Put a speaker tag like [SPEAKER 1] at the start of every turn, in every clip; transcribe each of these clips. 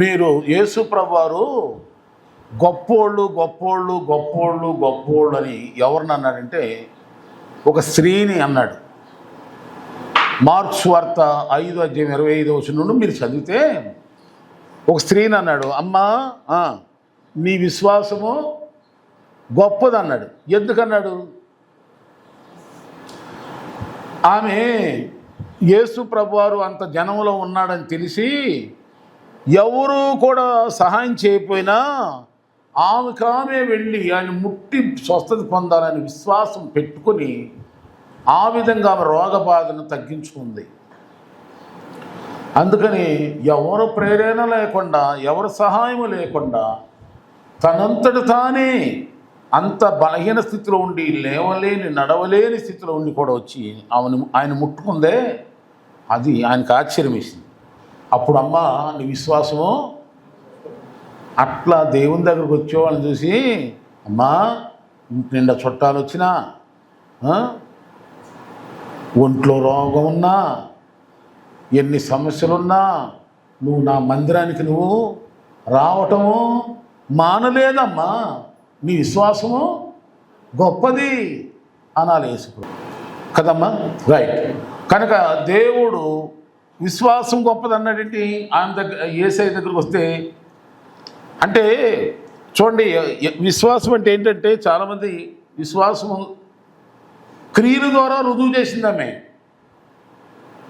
[SPEAKER 1] మీరు యేసు ప్రభువారు గొప్పోళ్ళు గొప్పోళ్ళు గొప్పోళ్ళు గొప్పోళ్ళు అని ఎవరిని అన్నాడంటే ఒక స్త్రీని అన్నాడు. మార్క్స్ వార్త ఐదు అధ్యాయం ఇరవై ఐదు వచ్చిన నుండి మీరు చదివితే ఒక స్త్రీని అన్నాడు అమ్మా నీ విశ్వాసము గొప్పదన్నాడు. ఎందుకన్నాడు? ఆమె యేసు ప్రభువారు అంత జనంలో ఉన్నాడని తెలిసి ఎవరు కూడా సహాయం చేయకపోయినా ఆమెకు వెళ్ళి ఆయన ముట్టి స్వస్థత పొందాలని విశ్వాసం పెట్టుకొని ఆ విధంగా ఆమె రోగబాధను తగ్గించుకుంది. అందుకని ఎవరు ప్రేరణ లేకుండా ఎవరు సహాయం లేకుండా తనంతట తానే అంత బలహీన స్థితిలో ఉండి లేవలేని నడవలేని స్థితిలో ఉండి కూడా వచ్చి ఆమెను ఆయన ముట్టుకుందే అది ఆయనకు ఆశ్చర్యం అప్పుడు అమ్మ నీ విశ్వాసము? అట్లా దేవుని దగ్గరకు వచ్చేవాళ్ళని చూసి అమ్మా నిండా చుట్టాలు వచ్చినా ఒంట్లో రోగం ఉన్నా ఎన్ని సమస్యలున్నా నువ్వు నా మందిరానికి నువ్వు రావటము మానలేదమ్మా. నీ విశ్వాసము గొప్పది అనాలి వేసుకో కదమ్మా? రైట్ కనుక దేవుడు విశ్వాసం గొప్పది అన్నటువంటి ఆయన దగ్గర ఏసఐ దగ్గరకు వస్తే అంటే చూడండి విశ్వాసం అంటే ఏంటంటే చాలామంది విశ్వాసము క్రియల ద్వారా రుజువు చేసిందామే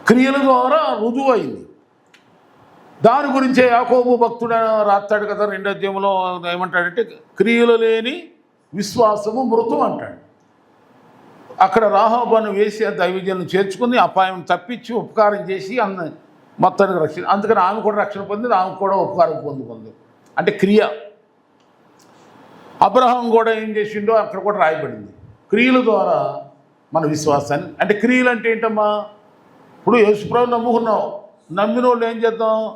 [SPEAKER 1] క్రియల ద్వారా రుజువు అయింది. దాని గురించే యాకోబు భక్తుడు రాస్తాడు కదా రెండో అధ్యాయంలో ఏమంటాడంటే క్రియలు లేని విశ్వాసము మృతం అంటాడు. అక్కడ రాహోబాను వేసి ఆ దైవజనులు చేర్చుకుని అపాయం తప్పించి ఉపకారం చేసి అన్న మొత్తానికి రక్షణ అందుకని ఆమె కూడా రక్షణ పొందింది ఆమె కూడా ఉపకారం పొందుకుంది. అంటే క్రియ. అబ్రహం కూడా ఏం చేసిండో అక్కడ కూడా రాయబడింది. క్రియల ద్వారా మన విశ్వాసాన్ని అంటే క్రియలు అంటే ఏంటమ్మా? ఇప్పుడు యేసుప్రభు నమ్ముకున్నావు నమ్మిన వాళ్ళు ఏం చేద్దాం?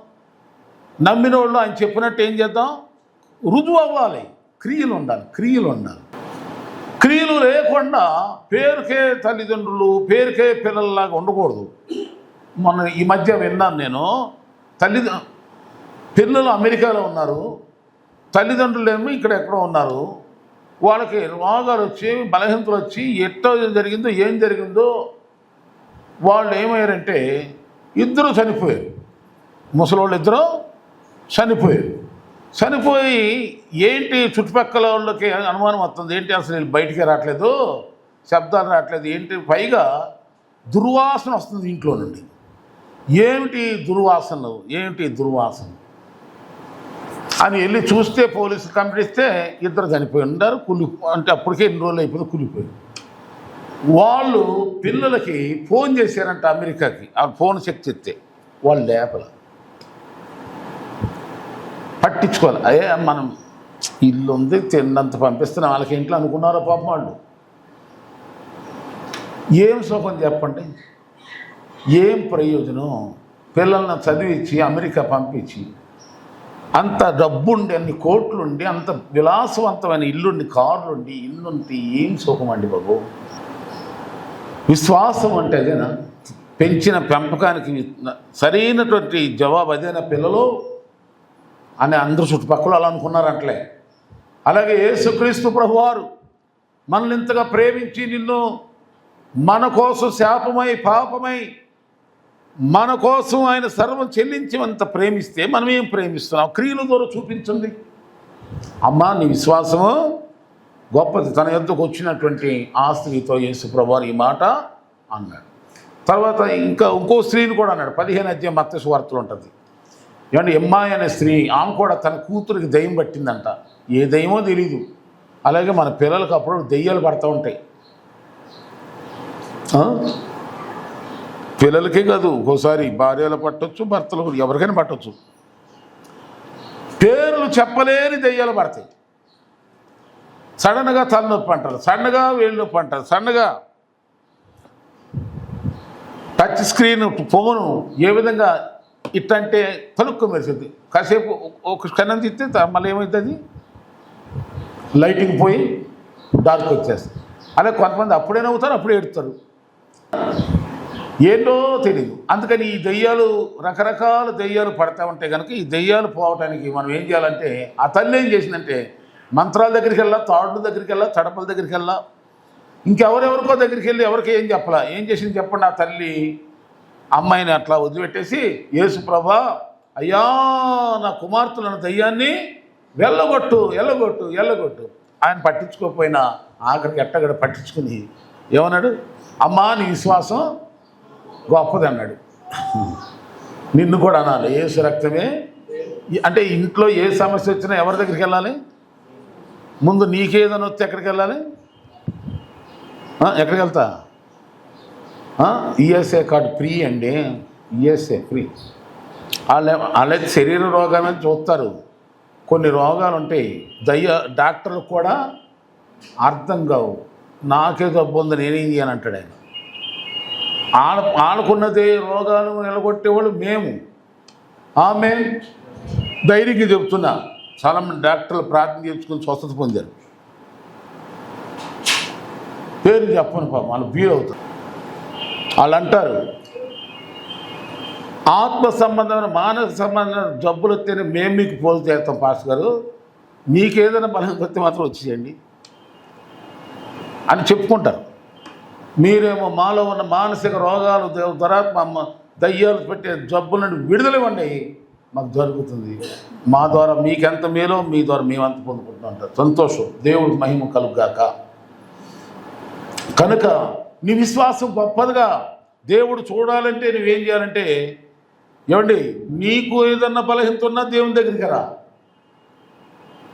[SPEAKER 1] నమ్మిన వాళ్ళు ఆయన చెప్పినట్టు ఏం చేద్దాం? రుజువు అవ్వాలి. క్రియలు ఉండాలి. క్రియలు ఉండాలి. క్రియలు లేకుండా పేరుకే తల్లిదండ్రులు పేరుకే పిల్లల్లాగా ఉండకూడదు. మొన్న ఈ మధ్య విన్నాను నేను. తల్లి పిల్లలు అమెరికాలో ఉన్నారు. తల్లిదండ్రులు ఏమో ఇక్కడ ఎక్కడో ఉన్నారు. వాళ్ళకి రోగాలు వచ్చి బలహీనతలు వచ్చి ఎట్టో జరిగిందో ఏం జరిగిందో వాళ్ళు ఏమయ్యారంటే ఇద్దరు చనిపోయారు. ముసలోళ్ళు ఇద్దరు చనిపోయారు. చనిపోయి ఏంటి చుట్టుపక్కల వాళ్ళకి అనుమానం వస్తుంది? ఏంటి అసలు వీళ్ళు బయటికి రావట్లేదు? శబ్దాలు రావట్లేదు. ఏంటి? పైగా దుర్వాసన వస్తుంది ఇంట్లో నుండి. ఏమిటి దుర్వాసనలు? ఏమిటి దుర్వాసన? అని వెళ్ళి చూస్తే పోలీసులు కంప్లైంట్ ఇద్దరు చనిపోయి ఉంటారు కులి అంటే అప్పటికే ఎన్ని రోజులు అయిపోయింది కులిపోయి వాళ్ళు పిల్లలకి ఫోన్ చేశారంట అమెరికాకి. ఆ ఫోన్ చెక్ చేస్తే వాళ్ళు లేపల. పట్టించుకోవాలి. అయ్యే మనం ఇల్లు ఉంది తిన్నంత పంపిస్తున్నాం. వాళ్ళకి ఇంట్లో అనుకున్నారో పాపం వాళ్ళు? ఏం సుఖం చెప్పండి? ఏం ప్రయోజనం? పిల్లల్ని చదివించి అమెరికా పంపించి అంత డబ్బుండి అన్ని కోట్లుండి అంత విలాసవంతమైన ఇల్లుండి కార్లుండి ఇల్లుంటే ఏం సుఖం అండి బాబు? విశ్వాసం అంటే అదేనా? పెంచిన పెంపకానికి సరైనటువంటి జవాబు అదేనా పిల్లలు? అని అందరూ చుట్టుపక్కల అలా అనుకున్నారంటలే అలాగే యేసుక్రీస్తు ప్రభువారు మనల్ని ఇంతగా ప్రేమించి నిన్ను మన కోసం శాపమై పాపమై మన కోసం ఆయన సర్వం చెల్లించి అంత ప్రేమిస్తే మనం ఏం ప్రేమిస్తున్నాం? క్రియల ద్వారా చూపించండి అమ్మా నీ విశ్వాసము గొప్పది. తన యొద్దకు వచ్చినటువంటి ఆ స్త్రీతో యేసు ప్రభువారు ఈ మాట అన్నాడు. తర్వాత ఇంకా ఇంకో స్త్రీని కూడా అన్నాడు. పదిహేను అధ్యాయం మత్స్య వార్తలు ఉంటుంది. ఏమంటే ఎమ్మాయి అనే స్త్రీ ఆమె కూడా తన కూతురికి దయ్యం పట్టిందంట. ఏ దయ్యమో తెలీదు. అలాగే మన పిల్లలకు అప్పుడు దెయ్యాలు పడుతూ ఉంటాయి. పిల్లలకే కాదు ఒక్కోసారి భార్యలు పట్టొచ్చు భర్తలు ఎవరికైనా పట్టొచ్చు. పేర్లు చెప్పలేని దెయ్యాలు పడతాయి. సడన్గా తలనొప్పి అంటారు సన్నగా వేళ్ళు నొప్పి అంటారు సన్నగా టచ్ స్క్రీన్ ఫోను ఏ విధంగా ఇట్టంటే తలుక్కు మెరిసింది. కాసేపు ఒక క్షణం తిత్తే మళ్ళీ ఏమవుతుంది లైటింగ్ పోయి డార్క్ వచ్చేస్తుంది. అలా కొంతమంది అప్పుడే నవ్వుతారు అప్పుడే ఎడుతారు ఏంటో తెలియదు అందుకని ఈ దెయ్యాలు రకరకాల దెయ్యాలు పడతా ఉంటే కనుక ఈ దెయ్యాలు పోవటానికి మనం ఏం చేయాలంటే ఆ తల్లి ఏం చేసిందంటే మంత్రాల దగ్గరికి వెళ్ళా తాడుల దగ్గరికి వెళ్ళా తడపల దగ్గరికి వెళ్ళా ఇంకెవరెవరికో దగ్గరికి వెళ్ళి ఎవరికి ఏం చెప్పాలా? ఏం చేసింది చెప్పండి ఆ తల్లి? అమ్మాయిని అట్లా వదిలిపెట్టేసి యేసు ప్రభా అయ్యా నా కుమార్తెలను దయ్యాన్ని వెళ్ళగొట్టు ఎల్లగొట్టు ఎల్లగొట్టు ఆయన పట్టించుకోకపోయినా ఆఖరికి ఎట్టగడ పట్టించుకుని ఏమన్నాడు? అమ్మా నీ విశ్వాసం గొప్పది అన్నాడు. నిన్ను కూడా అనాలి. ఏసు రక్తమే. అంటే ఇంట్లో ఏ సమస్య వచ్చినా ఎవరి దగ్గరికి వెళ్ళాలి? ముందు నీకేదైనా వస్తే ఎక్కడికి వెళ్ళాలి? ఎక్కడికి వెళ్తా? ఈఎస్ఏ కార్డు ఫ్రీ అండి. ESA free. వాళ్ళ వాళ్ళైతే శరీర రోగాలని చూస్తారు. కొన్ని రోగాలు ఉంటాయి దయ్య డాక్టర్లు కూడా అర్థం కావు. నాకే జబ్బు ఉంది నేనేం చేయను అంటాడు ఆయన. ఆడ ఆడుకున్నదే రోగాలు నిలగొట్టేవాళ్ళు మేము. ఆమె ధైర్యంగా చెప్తున్నా. చాలామంది డాక్టర్లు ప్రార్థన చేసుకుని స్వస్థత పొందారు. పేరు చెప్పను పాపం వాళ్ళు వీలు అవుతారు వాళ్ళు అంటారు ఆత్మ సంబంధమైన మానసిక సంబంధమైన జబ్బులు వస్తేనే మేము మీకు పోలు చేస్తాం పాస్ గారు. మీకేదైనా బలం వస్తే మాత్రం వచ్చేయండి అని చెప్పుకుంటారు. మీరేమో మాలో ఉన్న మానసిక రోగాలు దురాత్మ దయ్యాలు పెట్టే జబ్బుల నుండి విడుదలివ్వండి మాకు జరుగుతుంది. మా ద్వారా మీకెంత మేలో మీ ద్వారా మేమంత పొందుకుంటున్నాం అంటారు. సంతోషం. దేవుడు మహిమ కలుగాక కనుక నీ విశ్వాసం గొప్పదిగా దేవుడు చూడాలంటే నువ్వేం చేయాలంటే ఏమండి నీకు ఏదన్నా బలహీనత ఉన్నా దేవుని దగ్గరికి రా.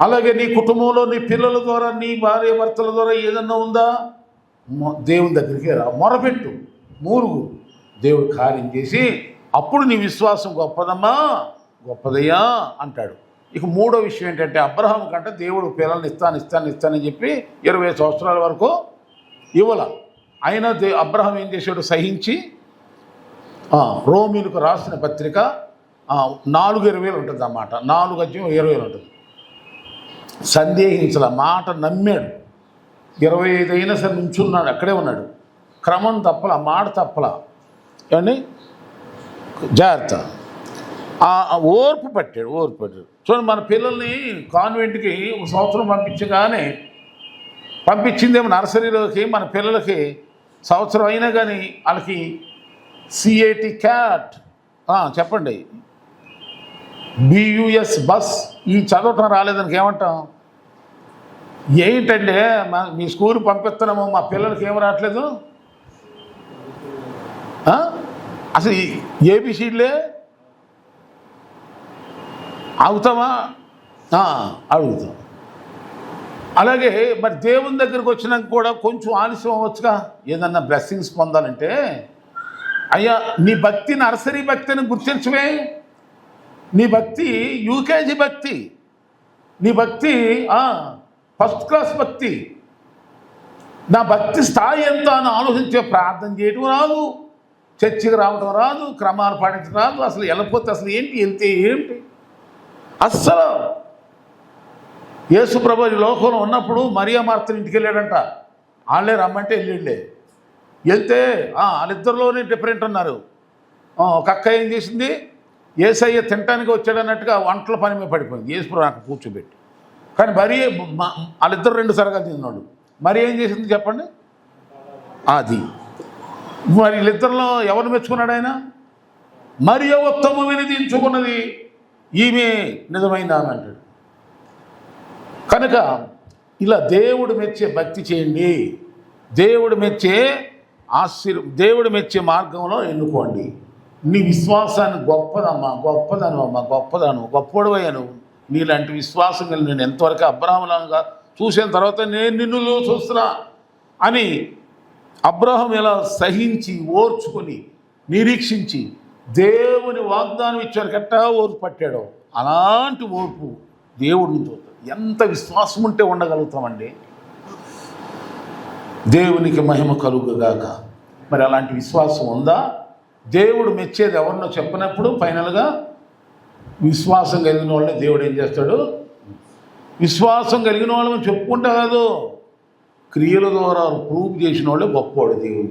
[SPEAKER 1] అలాగే నీ కుటుంబంలో నీ పిల్లల ద్వారా నీ భార్య భర్తల ద్వారా ఏదన్నా ఉందా? దేవుని దగ్గరికి రా. మొరపెట్టు మూరుగు. దేవుడు కార్యం చేసి అప్పుడు నీ విశ్వాసం గొప్పదమ్మా గొప్పదయ్యా అంటాడు. ఇక మూడో విషయం ఏంటంటే అబ్రహాం కంటే దేవుడు పిల్లల్ని ఇస్తాను ఇస్తాను ఇస్తానని చెప్పి ఇరవై సంవత్సరాల వరకు ఇవ్వాల. అయినా దే అబ్రహం ఏం చేశాడు? సహించి రోమిలకు రాసిన పత్రిక నాలుగు ఇరవై వేలు ఉంటుంది అన్నమాట నాలుగు అజ్యం ఇరవై వేలు ఉంటుంది. సందేహించల మాట నమ్మాడు. ఇరవై ఐదు అయినా సరే నుంచున్నాడు అక్కడే ఉన్నాడు. క్రమం తప్పల మాట తప్పల. ఏమండి? జాగ్రత్త. ఓర్పు పట్టాడు ఓర్పు పట్టాడు. చూడండి మన పిల్లల్ని కాన్వెంట్కి ఒక సంవత్సరం పంపించగానే పంపించిందేమో నర్సరీలోకి మన పిల్లలకి సంవత్సరం అయినా కానీ వాళ్ళకి సిఐటి క్యాట్ చెప్పండి. బియుఎస్ బస్ ఈ చదవటం రాలేదానికి ఏమంటాం? ఏంటంటే మా మీ స్కూల్ పంపిస్తున్నాము మా పిల్లలకి ఏం రావట్లేదు? అసలు ఏబిసిడ్లే అవుతామా అడుగుతాం అలాగే మరి దేవుని దగ్గరికి వచ్చినాక కూడా కొంచెం ఆలస్యం అవ్వచ్చుగా? ఏదన్నా బ్లెస్సింగ్స్ పొందాలంటే? అయ్యా నీ భక్తి నర్సరీ భక్తిని గుర్తించవే నీ భక్తి యూకేజీ భక్తి. నీ భక్తి ఫస్ట్ క్లాస్ భక్తి. నా భక్తి స్థాయి ఎంత అని ఆలోచించే ప్రార్థన చేయటం రాదు. చర్చికి రావడం రాదు క్రమాలు పాటించడం రాదు. అసలు వెళ్ళకపోతే అసలు ఏంటి వెళ్తే ఏంటి? అస్సలు యేసు ప్రభు లోకంలో ఉన్నప్పుడు మరియా మార్తని ఇంటికి వెళ్ళాడంట. వాళ్ళే రమ్మంటే వెళ్ళిళ్ళే. వెళ్తే వాళ్ళిద్దరిలోనే డిఫరెంట్ ఉన్నారు. ఒక అక్క ఏం చేసింది? ఏసయ్య తినటానికి వచ్చాడన్నట్టుగా వంటల పని మీద పడిపోయింది. యేసుప్రభు నాకు కూర్చోబెట్టి. కానీ మరీ వాళ్ళిద్దరు రెండు సరగా తిన్నాడు మరి ఏం చేసింది చెప్పండి? అది. మరి వీళ్ళిద్దరిలో ఎవరు మెచ్చుకున్నాడు ఆయన? మరి ఉత్తమమైనది ఎంచుకున్నది ఈమె నిజమైన ఆమె అంటాడు. కనుక ఇలా దేవుడు మెచ్చే భక్తి చేయండి. దేవుడు మెచ్చే ఆశీర్ దేవుడు మెచ్చే మార్గంలో ఎన్నుకోండి. నీ విశ్వాసాన్ని గొప్పదమ్మా గొప్పదను అమ్మా గొప్పదను గొప్పడవయ్యా నువ్వు నీలాంటి విశ్వాసం కలిగి నేను ఎంతవరకు అబ్రహంలాగా చూసిన తర్వాత నేను నిన్ను చూస్తున్నా అని అబ్రహం ఎలా సహించి ఓర్చుకొని నిరీక్షించి దేవుని వాగ్దానం ఇచ్చారు. కట్ట ఓర్పు పట్టాడో? అలాంటి ఓర్పు దేవుడిని చూస్తాడు ఎంత విశ్వాసం ఉంటే ఉండగలుగుతామండి? దేవునికి మహిమ కలుగుగాక. మరి అలాంటి విశ్వాసం ఉందా? దేవుడు మెచ్చేది ఎవరినో చెప్పినప్పుడు ఫైనల్గా విశ్వాసం కలిగిన వాళ్ళని దేవుడు ఏం చేస్తాడు? విశ్వాసం కలిగిన వాళ్ళని చెప్పుకుంటా కాదు. క్రియల ద్వారా ప్రూఫ్ చేసిన వాళ్ళే గొప్పవాడు దేవుడు.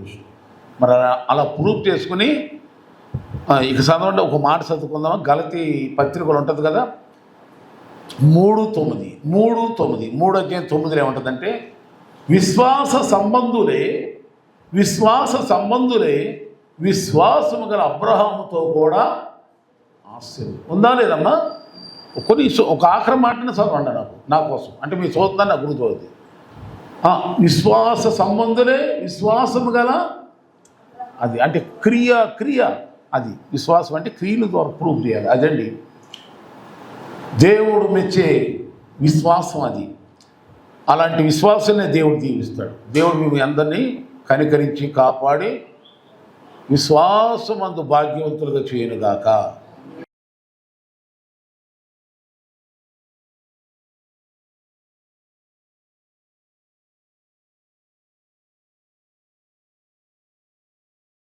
[SPEAKER 1] మరి అలా- అలా ప్రూఫ్ చేసుకుని ఇక చదవండి ఒక మాట చదువుకుందాం గలతి పత్రికలు ఉంటుంది కదా? మూడు తొమ్మిది మూడు తొమ్మిది. మూడు అధ్యాయం తొమ్మిదిలో ఏముంటుందంటే విశ్వాస సంబంధులే విశ్వాస సంబంధులే విశ్వాసము గల అబ్రహాముతో కూడా ఆశ్చర్యం. ఉందా లేదమ్మా? కొన్ని ఒక ఆఖరి మాటని చదవండి నాకు నా కోసం. అంటే మీ చదువుతుందని నాకు గురుతోంది విశ్వాస సంబంధులే విశ్వాసము గల అది అంటే క్రియ క్రియ అది. విశ్వాసం అంటే క్రియలు ద్వారా ప్రూవ్ చేయాలి. అదండి. దేవుడు మెచ్చే విశ్వాసం అది. అలాంటి విశ్వాసాన్ని దేవుడు దీవిస్తాడు. దేవుడు మేము అందరినీ కనికరించి కాపాడి విశ్వాసమందు భాగ్యవంతులుగా చేయనుగాక.